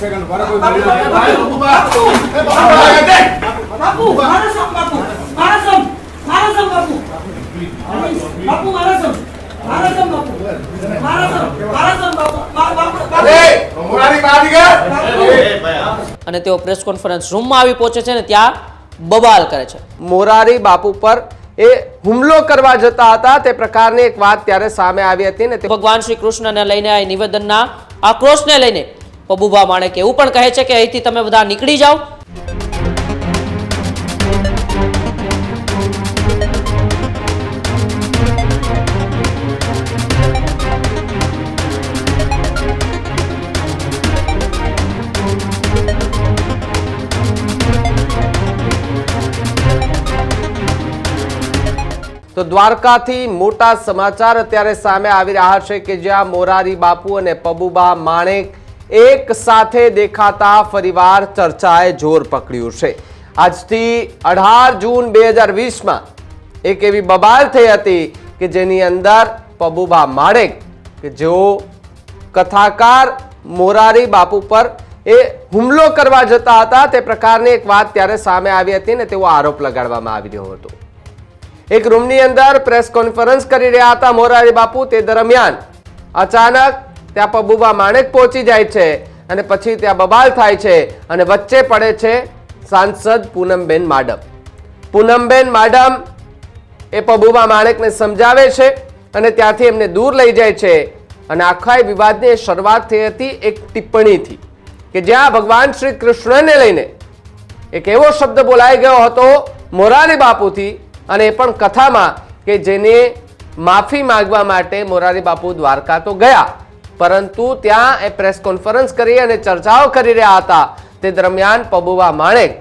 Second બાપુ, બાપુ, બાપુ, બાપુ, મારા સમ, બાપુ, મારા સમ, મારા સમ, બાપુ. બાપુ, મારા સમ, મારા સમ, બાપુ. મારા સમ, મારા સમ, બાપુ, બાપુ, બાપુ. મોરારી બાદીગર બાપુ. અને તેઓ પ્રેસ કોન્ફરન્સ રૂમમાં આવી પહોંચે છે ને ત્યાં બબાલ કરે છે. મોરારી બાપુ પર એ હુમલો કરવા જતા હતા. તે પ્રકારની એક વાત ત્યારે સામે આવી હતી ને તે ભગવાન શ્રી કૃષ્ણને લઈને આ નિવેદનના આક્રોશને લઈને પબુભા માણેક એવું પણ કહે છે કે અહીંથી તમે બધા નીકળી જાઓ. તો દ્વારકાથી મોટા સમાચાર અત્યારે સામે આવી રહ્યા છે કે જ્યાં મોરારી બાપુ અને પબુબા માણેક એક સાથે દેખાતા ફરીવાર ચર્ચાએ જોર પકડ્યું છે. આજથી અઢાર જૂન બે હજાર વીસમાં એક એવી બબાલ થઈ હતી કે જેની અંદર પબુબા માણેક કે જેઓ કથાકાર મોરારી બાપુ પર એ હુમલો કરવા જતા હતા. તે પ્રકારની એક વાત ત્યારે સામે આવી હતી ને તેવો આરોપ લગાડવામાં આવી રહ્યો હતો. એક રૂમની અંદર પ્રેસ કોન્ફરન્સ કરી રહ્યા હતા મોરારી બાપુ. તે દરમિયાન અચાનક ત્યાં પબુબા માણેક પહોંચી જાય છે અને પછી ત્યાં બબાલ થાય છે અને વચ્ચે પડે છે સાંસદ પૂનમબેન માડમ. પૂનમબેન માડમ એ પબુબા માણેકને સમજાવે છે અને ત્યાંથી એમને દૂર લઈ જાય છે અને આખા એ વિવાદની શરૂઆત થઈ હતી એક ટિપ્પણીથી કે જ્યાં ભગવાન શ્રી કૃષ્ણને લઈને એક એવો શબ્દ બોલાઈ ગયો હતો મોરારી બાપુથી અને એ પણ કથામાં કે જેને માફી માંગવા માટે મોરારી બાપુ દ્વારકા તો ગયા. પરંતુ ત્યાં એ પ્રેસ કોન્ફરન્સ કરી અને ચર્ચાઓ કરી રહ્યા હતા. તે દરમિયાન પબુવા માણેક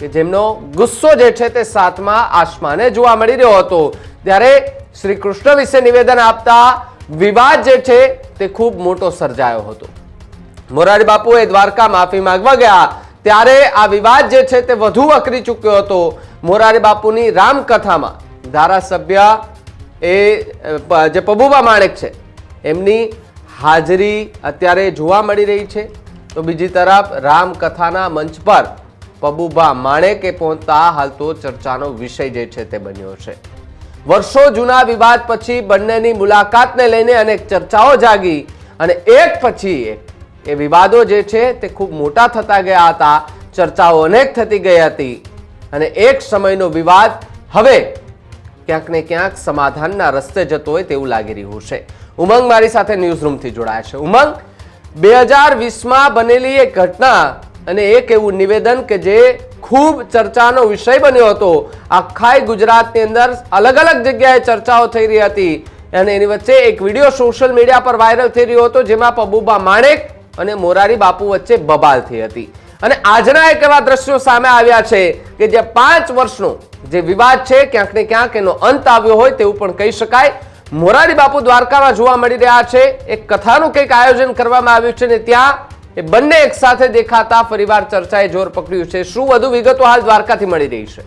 કે જેમનો ગુસ્સો જે છે તે સાતમા આસમાને જોવા મળી રહ્યો હતો. ત્યારે શ્રી કૃષ્ણ વિશે નિવેદન આપતા વિવાદ જે છે તે ખૂબ મોટો સર્જાયો હતો. મોરારી બાપુએ દ્વારકા માફી માંગવા ગયા. ત્યારે આ વિવાદ જે છે તે વધુ વકરી ચૂક્યો હતો. મોરારી બાપુની રામકથામાં ધારાસભ્ય એ જે પબુબા માણેક છે, એમની હાજરી અત્યારે જોવા મળી રહી છે. તો બીજી તરફ રામકથાના મંચ પર પબુબા માણેકે પહોંચતા હાલ તો ચર્ચાનો વિષય જે છે તે બન્યો છે. વર્ષો જૂના વિવાદ પછી બંનેની મુલાકાતને લઈને અનેક ચર્ચાઓ જાગી અને એક પછી એ વિવાદો જે છે તે ખૂબ મોટા થતા ગયા હતા. ચર્ચાઓ અનેક થતી ગઈ હતી અને એક સમયનો વિવાદ હવે ક્યાંક ને ક્યાંક સમાધાનના રસ્તે જતો હોય તેવું લાગી રહ્યું છે. ઉમંગ મારી સાથે ન્યૂઝ રૂમથી જોડાયા છે. ઉમંગ, બે હજાર વીસમાં બનેલી એક ઘટના અને એક એવું નિવેદન કે જે ખૂબ ચર્ચાનો વિષય બન્યો હતો. આખાય ગુજરાતની અંદર અલગ અલગ જગ્યાએ ચર્ચાઓ થઈ રહી હતી અને એની વચ્ચે એક વીડિયો સોશિયલ મીડિયા પર વાયરલ થઈ રહ્યો હતો, જેમાં પબુબા માણેક અને મોરારી બાપુ વચ્ચે બબાલ થઈ હતી. અને આજના એક એવા દ્રશ્યો સામે આવ્યા છે કે જે પાંચ વર્ષનો જે વિવાદ છે, ક્યાંક ને ક્યાંક એનો અંત આવ્યો હોય તેવું પણ કહી શકાય. મોરારી બાપુ દ્વારકામાં જોવા મળી રહ્યા છે. એક કથાનું કંઈક આયોજન કરવામાં આવ્યું છે ને ત્યાં એ બંને એક સાથે દેખાતા ફરીવાર ચર્ચાએ જોર પકડ્યું છે. શું વધુ વિગતો હાલ દ્વારકાથી મળી રહી છે?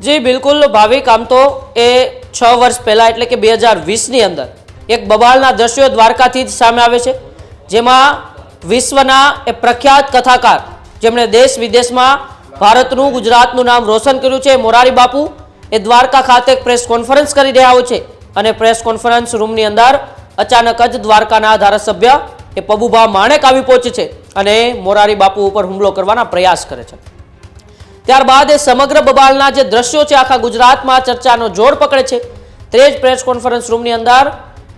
જી, બિલકુલ ભાવિક, આમ તો એ છ વર્ષ પહેલા એટલે કે બે હજાર વીસની અંદર એક બબાલના દ્રશ્યો દ્વારકાથી જ સામે આવે છે, જેમાં વિશ્વના એ પ્રખ્યાત કથાકાર જેમણે દેશ વિદેશમાં ભારતનું ગુજરાતનું નામ રોશન કર્યું છે. મોરારી બાપુ એ દ્વારકા ખાતે પ્રેસ કોન્ફરન્સ કરી રહ્યા હોય છે અને પ્રેસ કોન્ફરન્સ રૂમની અંદર અચાનક જ દ્વારકાના ધારાસભ્ય એ પબુભા માણેક આવી પહોંચે છે અને મોરારી બાપુ ઉપર હુમલો કરવાના પ્રયાસ કરે છે. ત્યારબાદ એ સમગ્ર બબાલના જે દ્રશ્યો છે આખા ગુજરાતમાં ચર્ચાનો જોર પકડે છે. તે જ પ્રેસ કોન્ફરન્સ રૂમની અંદર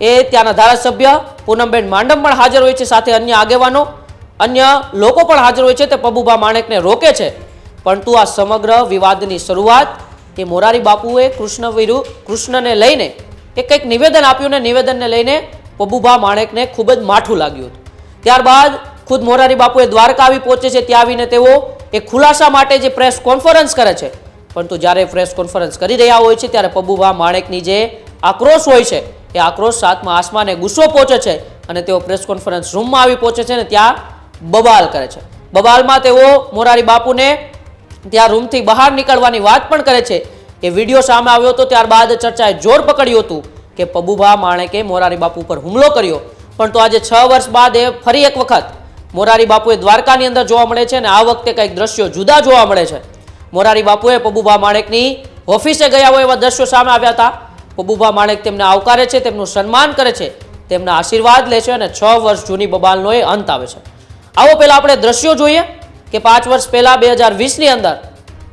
એ ત્યાંના ધારાસભ્ય પૂનમબેન માંડમ પણ હાજર હોય છે. સાથે અન્ય આગેવાનો, અન્ય લોકો પણ હાજર હોય છે. તે પબુભા માણેકને રોકે છે. પરંતુ આ સમગ્ર વિવાદની શરૂઆત એ મોરારી બાપુએ કૃષ્ણ વિરુ કૃષ્ણને લઈને એ કંઈક નિવેદન આપ્યું ને નિવેદનને લઈને પબુભા માણેકને ખૂબ જ માઠું લાગ્યું હતું. ત્યારબાદ ખુદ મોરારી બાપુએ દ્વારકા આવી પહોંચે છે ત્યાં આવીને તેઓ એ ખુલાસા માટે જે પ્રેસ કોન્ફરન્સ કરે છે પરંતુ જ્યારે પ્રેસ કોન્ફરન્સ કરી રહ્યા હોય છે ત્યારે પબુભા માણેકની જે આક્રોશ હોય છે, એ આક્રોશ સાતમાં આસમાને ગુસ્સો પહોંચે છે અને તેઓ પ્રેસ કોન્ફરન્સ રૂમમાં આવી પહોંચે છે ને ત્યાં બબાલ કરે છે. બબાલમાં તેઓ મોરારી બાપુને ત્યાં રૂમથી બહાર નીકળવાની વાત પણ કરે છે. એ વીડિયો સામે આવ્યો હતો ત્યારબાદ ચર્ચાએ જોર પકડ્યું હતું કે પબુભા માણેકે મોરારી બાપુ ઉપર હુમલો કર્યો. પણ તો આજે છ વર્ષ બાદ એ ફરી એક વખત મોરારી બાપુએ દ્વારકાની અંદર જોવા મળે છે અને આ વખતે કંઈક દ્રશ્યો જુદા જોવા મળે છે. મોરારી બાપુએ પબુભા માણેકની ઓફિસે ગયા હોય એવા દ્રશ્યો સામે આવ્યા હતા. પબુભા માણેક તેમને આવકારે છે, તેમનું સન્માન કરે છે, તેમના આશીર્વાદ લે છે અને છ વર્ષ જૂની બબાલનો એ અંત આવે છે. આવો પહેલાં આપણે દ્રશ્યો જોઈએ. કે પાંચ વર્ષ પહેલા બે હજાર વીસની અંદર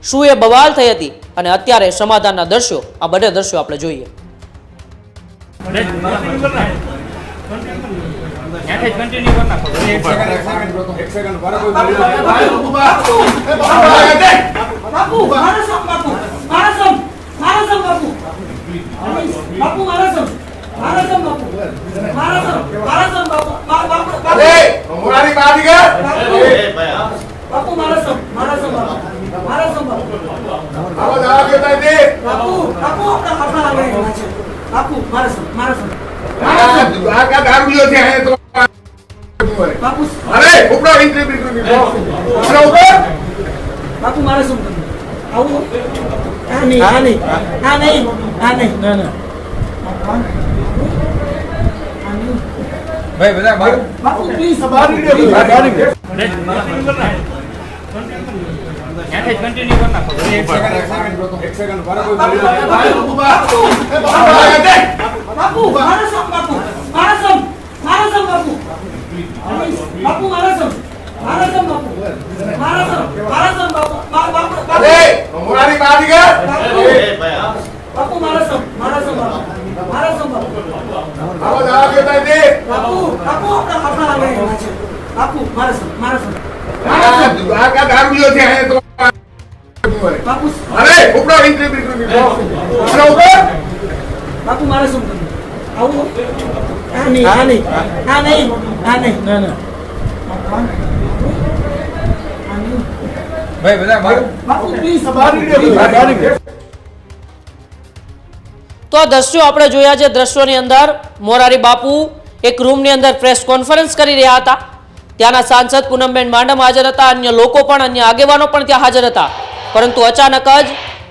શું એ બવાલ થઈ હતી અને અત્યારે સમાધાનના દ્રશ્યો આ બંને દ્રશ્યો આપણે જોઈએ. ત્યાંથી જ કન્ટિન્યુ કરી નાખો એક સેકન્ડ એક સેકન્ડ બરાબર બાપુ એ બાપુ આગળ દે બાપુ મારા સમ બાપુ મારા સમ મારા સમ બાપુ બાપુ મારા સમ મારા સમ બાપુ મારા સમ મારા સમ બાપુ બા- બાપુ બાપુ એ મોરારી બાદીગર બાપુ મારા સમ મારા સમ બાપુ મારા સમ બાપુ આવો જવાબ દેતા દે બાપુ બાપુ આપણા આપણા આગળ આવ્યા છે બાપુ મારા સમ મારા સમ આ આ કા દારૂડિયો છે હે તો. બાપુ અરે ઉપડો ઇન્ટ્રી બિન્ટ્રી અરે ઉપર બાપુ મારા સમ તમે આવું? આ નહીં આ નહીં આ નહીં આ નહીં. ના ના. ભાઈ બધા બહાર બાપુ પ્લીઝ ત્યાંથી જ કન્ટિન્યુ કરી નાખો એક સેકન્ડ એક સેકન્ડ બરાબર બાપુ બાપુ બાપુ. બાપુ. બાપુ બાપુ મારા સમ મારા સમ બાપુ બાપુ મારા સમ મારા સમ બાપુ. મારા સમ મારા સમ બાપુ. બાપુ બાપુ. એ મોરારી બાદીગર બાપુ. મારા સમ મારા સમ બાપુ. મારા સમ બાપુ. આવો જવાબ દેતા દે. બાપુ બાપુ આપણા આપણા આવે બાપુ મારા સમ મારા સમ. આ આ કા દારૂડિયો છે? હે તો બાપુ અરે ઉપડો ઇન્ટ્રી ઉપર બાપુ મારા સમ આવું. આ નહીં આ નહીં. આ નહીં. આ નહીં. ના ના. તો આ દ્રશ્યો આપણે જોયા છે દ્રશ્યોની અંદર મોરારી બાપુ એક રૂમની અંદર પ્રેસ કોન્ફરન્સ કરી રહ્યા હતા. ત્યાંના સાંસદ પૂનમબેન માંડમ હાજર હતા, અન્ય લોકો પણ, અન્ય આગેવાનો પણ ત્યાં હાજર હતા. પરંતુ અચાનક જ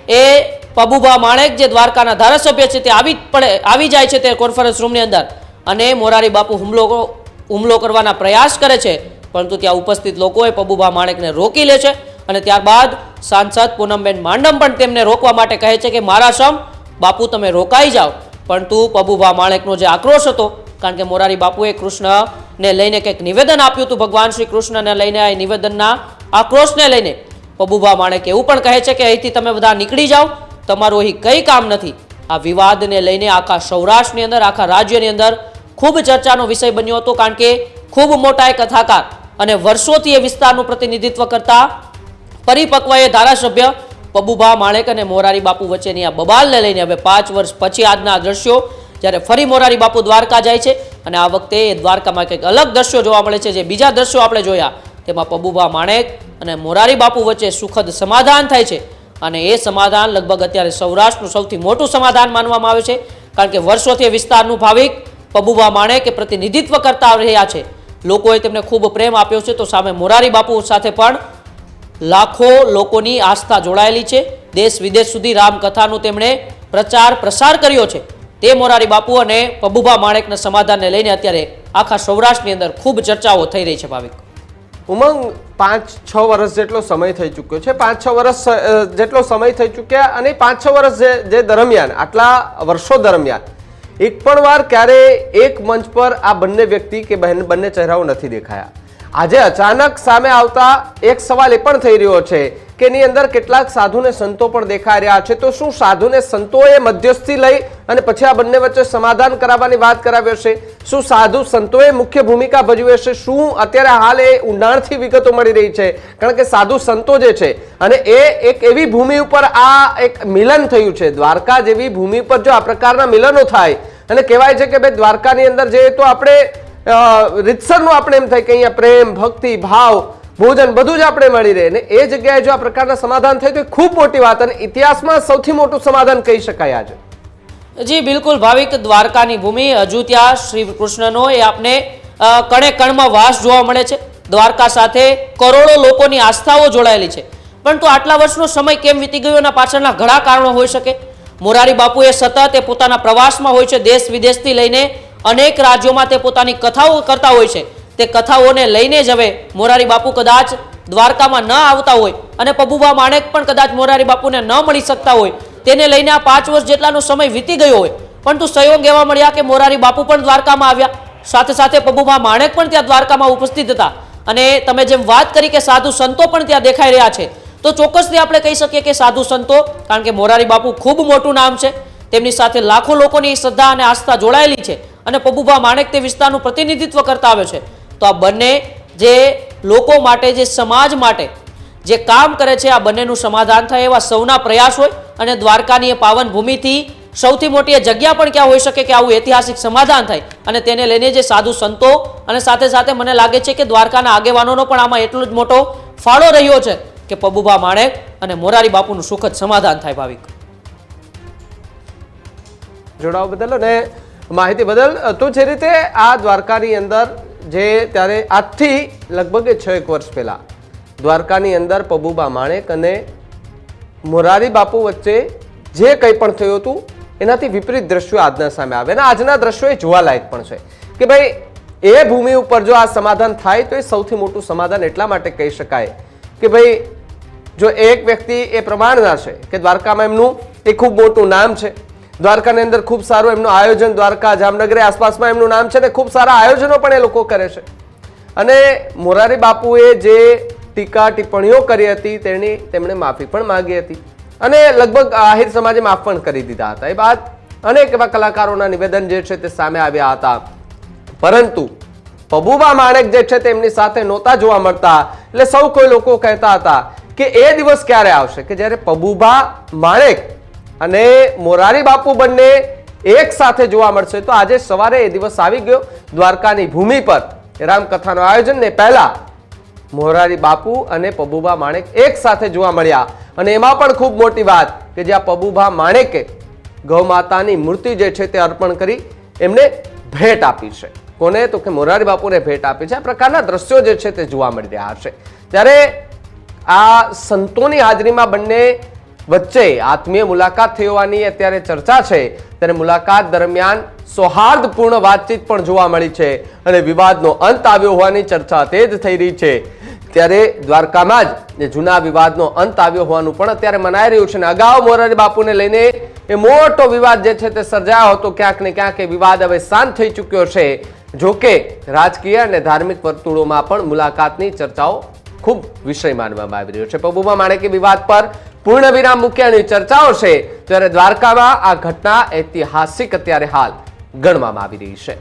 એ પબુભા માણેક, જે દ્વારકાના ધારાસભ્ય છે, તે આવી પડે આવી જાય છે તે કોન્ફરન્સ રૂમની અંદર. અને મોરારી બાપુ હુમલો હુમલો કરવાના પ્રયાસ કરે છે. પરંતુ ત્યાં ઉપસ્થિત લોકોએ પબુભા માણેકને રોકી લે છે અને ત્યારબાદ સાંસદ પૂનમબેન માંડમ પણ તેમને રોકવા માટે કહે છે કે, મારા સમ બાપુ તમે રોકાઈ જાઓ. પરંતુ પબુભા માણેકનો જે આક્રોશ હતો, કારણ કે મોરારી બાપુએ કૃષ્ણને લઈને કંઈક નિવેદન આપ્યું હતું, ભગવાન શ્રી કૃષ્ણને લઈને આ નિવેદનના આક્રોશને લઈને, પબુભા માણેક એવું પણ કહે છે કે, અહીંથી તમે બધા નીકળી જાઓ, તમારું અહીં કંઈ કામ નથી. આ વિવાદને લઈને આખા સૌરાષ્ટ્રની અંદર, આખા રાજ્યની અંદર ખૂબ ચર્ચાનો વિષય બન્યો હતો, કારણ કે ખૂબ મોટા એક કથાકાર અને વર્ષોથી એ વિસ્તારનું પ્રતિનિધિત્વ કરતા પરિપક્વ એ ધારાસભ્ય પબુભા માણેક અને મોરારી બાપુ વચ્ચેની આ બબાલને લઈને હવે પાંચ વર્ષ પછી આજના દ્રશ્યો જ્યારે ફરી મોરારી બાપુ દ્વારકા જાય છે અને આ વખતે એ દ્વારકામાં કંઈક અલગ દ્રશ્યો જોવા મળે છે જે બીજા દ્રશ્યો આપણે જોયા. તેમાં પબુભા માણેક અને મોરારી બાપુ વચ્ચે સુખદ સમાધાન થાય છે અને એ સમાધાન લગભગ અત્યારે સૌરાષ્ટ્રનું સૌથી મોટું સમાધાન માનવામાં આવે છે. કારણ કે વર્ષોથી વિસ્તારનું ભાવિક પબુભા માણેક પ્રતિનિધિત્વ કરતા રહ્યા છે. લોકોએ તેમને ખૂબ પ્રેમ આપ્યો છે. તો સામે મોરારી બાપુ સાથે પણ લાખો લોકોની આસ્થા જોડાયેલી છે. દેશ વિદેશ સુધી રામકથાનો તેમણે પ્રચાર પ્રસાર કર્યો છે. તે મોરારી બાપુ અને પબુભા માણેકના સમાધાનને લઈને અત્યારે આખા સૌરાષ્ટ્રની અંદર ખૂબ ચર્ચાઓ થઈ રહી છે, ભાવિક. ઉમંગ પાંચ છ વર્ષ જેટલો સમય થઈ ચૂક્યો છે. પાંચ છ વર્ષ જેટલો સમય થઈ ચૂક્યા અને પાંચ છ વર્ષ જે દરમિયાન, આટલા વર્ષો દરમિયાન એક પણ વાર ક્યારે એક મંચ પર આ બંને વ્યક્તિ કે બહેન બંને ચહેરાઓ નથી દેખાયા. આજે અચાનક સામે આવતા એક સવાલ એ પણ થઈ રહ્યો છે કે એની અંદર કેટલાક સાધુને સંતો પણ દેખાઈ રહ્યા છે. તો શું સાધુને સંતોએ મધ્યસ્થી લઈ અને પછી આ બંને વચ્ચે સમાધાન કરાવવાની વાત કરાવી હશે? શું સાધુ સંતોએ મુખ્ય ભૂમિકા ભજવી હશે? શું અત્યારે હાલ એ ઊંડાણથી વિગતો મળી રહી છે? કારણ કે સાધુ સંતો જે છે અને એ એક એવી ભૂમિ ઉપર આ એક મિલન થયું છે. દ્વારકા જેવી ભૂમિ ઉપર જો આ પ્રકારના મિલનો થાય અને કહેવાય છે કે ભાઈ દ્વારકાની અંદર જઈએ તો આપણે રીતસરનું આપણે એમ થાય કે અહીંયા પ્રેમ, ભક્તિ, ભાવ, ભોજન બધું જ આપણે મળી રહે. ને એ જગ્યાએ જો આ પ્રકારના સમાધાન થાય તો ખૂબ મોટી વાત અને ઇતિહાસમાં સૌથી મોટું સમાધાન કહી શકાય આજે. જી, બિલકુલ. ભાવિક દ્વારકાની ભૂમિ હજુ ત્યાં શ્રી કૃષ્ણનો એ આપને કણે કણમાં વાસ જોવા મળે છે. દ્વારકા સાથે કરોડો લોકોની આસ્થાઓ જોડાયેલી છે. પરંતુ આટલા વર્ષનો સમય કેમ વીતી ગયો એના પાછળના ઘણા કારણો હોઈ શકે. મોરારી બાપુ એ સતત એ પોતાના પ્રવાસમાં હોય છે, દેશ વિદેશથી લઈને અનેક રાજ્યોમાં તે પોતાની કથાઓ કરતા હોય છે. તે કથાઓને લઈને જ હવે મોરારી બાપુ કદાચ દ્વારકામાં ન આવતા હોય અને પબુભા માણેક પણ કદાચ મોરારી બાપુને ન મળી શકતા હોય. તેને લઈને આ પાંચ વર્ષ જેટલાનો સમય વીતી ગયો હોય. પરંતુ સંયોગ એવા મળ્યા કે મોરારી બાપુ પણ દ્વારકામાં આવ્યા. સાથે સાથે પબુભા માણેક પણ ત્યાં દ્વારકામાં ઉપસ્થિત હતા. અને તમે જેમ વાત કરી કે સાધુ સંતો પણ ત્યાં દેખાઈ રહ્યા છે, તો ચોક્કસથી આપણે કહી શકીએ કે સાધુ સંતો, કારણ કે મોરારી બાપુ ખૂબ મોટું નામ છે. તેમની સાથે લાખો લોકોની શ્રદ્ધા અને આસ્થા જોડાયેલી છે. અને પબુભા માણેક તે વિસ્તારનું પ્રતિનિધિત્વ કરતા આવે છે. તો આ બંને જે લોકો માટે, જે સમાજ માટે, જે કામ કરે છે, આ બંનેનું સમાધાન થાય એવા સૌના પ્રયાસ હોય અને દ્વારકાની એ પાવન ભૂમિથી સૌથી મોટી જગ્યા પણ ક્યાં હોઈ શકે કે આવું ઐતિહાસિક સમાધાન થાય? અને તેને લઈને જે સાધુ સંતો અને સાથે સાથે મને લાગે છે કે દ્વારકાના આગેવાનોનો પણ આમાં એટલો જ મોટો ફાળો રહ્યો છે કે પબુભા માણેક અને મોરારી બાપુનું સુખદ સમાધાન થાય ભાવિક. જોડાવા બદલ અને માહિતી બદલ તો જે રીતે આ દ્વારકાની અંદર જે ત્યારે આજથી લગભગ છ એક વર્ષ પહેલા દ્વારકાની અંદર પબુબા માણેક અને મોરારી બાપુ વચ્ચે જે કંઈ પણ થયું હતું, એનાથી વિપરીત દ્રશ્યો આજના સામે આવે. અને આજના દ્રશ્યો એ જોવાલાયક પણ છે કે ભાઈ, એ ભૂમિ ઉપર જો આ સમાધાન થાય, તો એ સૌથી મોટું સમાધાન એટલા માટે કહી શકાય કે ભાઈ, જો એક વ્યક્તિ એ પ્રમાણના છે કે દ્વારકામાં એમનું એ ખૂબ મોટું નામ છે દ્વારકાની અંદર ખૂબ સારું એમનું આયોજન દ્વારકા જામનગર આસપાસમાં એમનું નામ છે ને ખૂબ સારા આયોજનો પણ એ લોકો કરે છે. અને મોરારી બાપુએ જે ટીકા ટિપ્પણીઓ કરી હતી તેની તેમણે માફી પણ માંગી હતી. અને લગભગ આહિર સમાજે માફ પણ કરી દીધા હતા. એ બાદ અનેક એવા કલાકારોના નિવેદન જે છે તે સામે આવ્યા હતા. પરંતુ પબુબા માણેક જે છે તેમની સાથે નહોતા જોવા મળતા. એટલે સૌ કોઈ લોકો કહેતા હતા કે એ દિવસ ક્યારે આવશે? કે જ્યારે પબુબા માણેક અને મોરારી બાપુ બંને એક સાથે જોવા મળશે. તો આજે સવારે એ દિવસ આવી ગયો. દ્વારકાની ભૂમિ પર રામકથાનું આયોજન ને પહેલા મોરારી બાપુ અને પબુભા માણેક એક સાથે જોવા મળ્યા. અને એમાં પણ ખૂબ મોટી વાત કે જ્યાં પબુભા માણેકે ગૌ માતાની મૂર્તિ જે છે તે અર્પણ કરી એમને ભેટ આપી છે. કોને? તો કે મોરારી બાપુને ભેટ આપી છે. આ પ્રકારના દ્રશ્યો જે છે તે જોવા મળી રહ્યા છે ત્યારે આ સંતોની હાજરીમાં બંને વચ્ચે આત્મીય મુલાકાત થઈ હોવાની અત્યારે ચર્ચા છે. ત્યારે મુલાકાત દરમિયાન સૌહાર્દપૂર્ણ વાતચીત પણ જોવા મળી છે અને વિવાદનો અંત આવ્યો હોવાની ચર્ચા તે જ થઈ રહી છે. ત્યારે દ્વારકામાં જ જૂના વિવાદનો અંત આવ્યો હોવાનું પણ અત્યારે મનાઈ રહ્યું છે અને અગાઉ મોરારી બાપુને લઈને એ મોટો વિવાદ જે છે તે સર્જાયો હતો. ક્યાંક ને ક્યાંક એ વિવાદ હવે શાંત થઈ ચૂક્યો છે. જોકે રાજકીય અને ધાર્મિક વર્તુળોમાં પણ મુલાકાતની ચર્ચાઓ ખૂબ વિષય માનવામાં આવી રહ્યો છે. પબુબા માણેકે વિવાદ પર પૂર્ણ વિરામ મૂક્યાની ચર્ચાઓ છે, ત્યારે દ્વારકામાં આ ઘટના ઐતિહાસિક અત્યારે હાલ ગણવામાં આવી રહી છે.